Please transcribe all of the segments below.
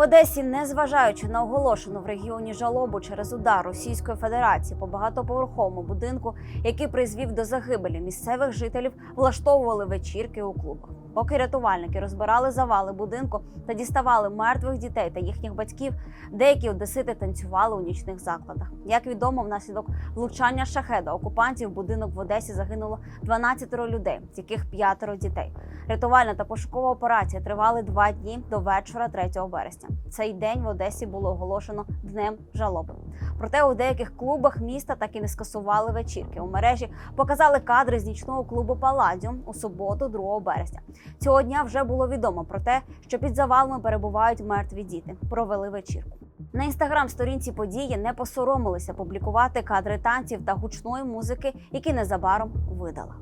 В Одесі, незважаючи на оголошену в регіоні жалобу через удар Російської Федерації по багатоповерховому будинку, який призвів до загибелі місцевих жителів, влаштовували вечірки у клубах. Поки рятувальники розбирали завали будинку та діставали мертвих дітей та їхніх батьків, деякі одесити танцювали у нічних закладах. Як відомо, внаслідок влучання шахеда окупантів будинок в Одесі загинуло 12 людей, з яких п'ятеро дітей. Рятувальна та пошукова операція тривали два дні до вечора 3 вересня. Цей день в Одесі було оголошено днем жалоби. Проте у деяких клубах міста так і не скасували вечірки. У мережі показали кадри з нічного клубу Паладіум у суботу, 2 березня. Цього дня вже було відомо про те, що під завалами перебувають мертві діти. Провели вечірку. На інстаграм-сторінці події не посоромилися публікувати кадри танців та гучної музики, які незабаром видала.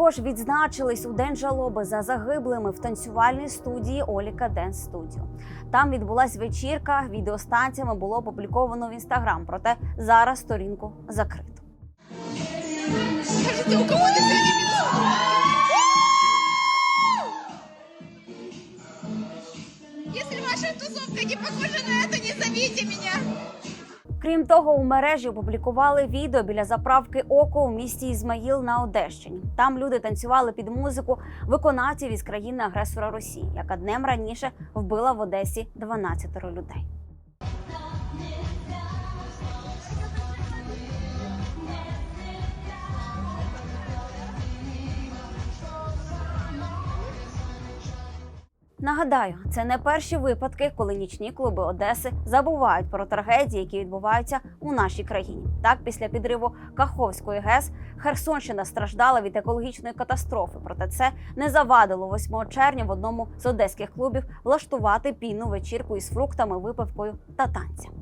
Також відзначились у день жалоби за загиблими в танцювальній студії Оліка Денс Студіо. Там відбулась вечірка. Відеостанціями було опубліковано в інстаграм. Проте зараз сторінку закрито. Скажите, у сегодня? Если ваша тусовка не похожа на это, не зовите меня. Крім того, у мережі опублікували відео біля заправки Око у місті Ізмаїл на Одещині. Там люди танцювали під музику виконавців із країни-агресора Росії, яка днем раніше вбила в Одесі 12 людей. Нагадаю, це не перші випадки, коли нічні клуби Одеси забувають про трагедії, які відбуваються у нашій країні. Так, після підриву Каховської ГЕС Херсонщина страждала від екологічної катастрофи. Проте це не завадило 8 червня в одному з одеських клубів влаштувати пінну вечірку із фруктами, випивкою та танцями.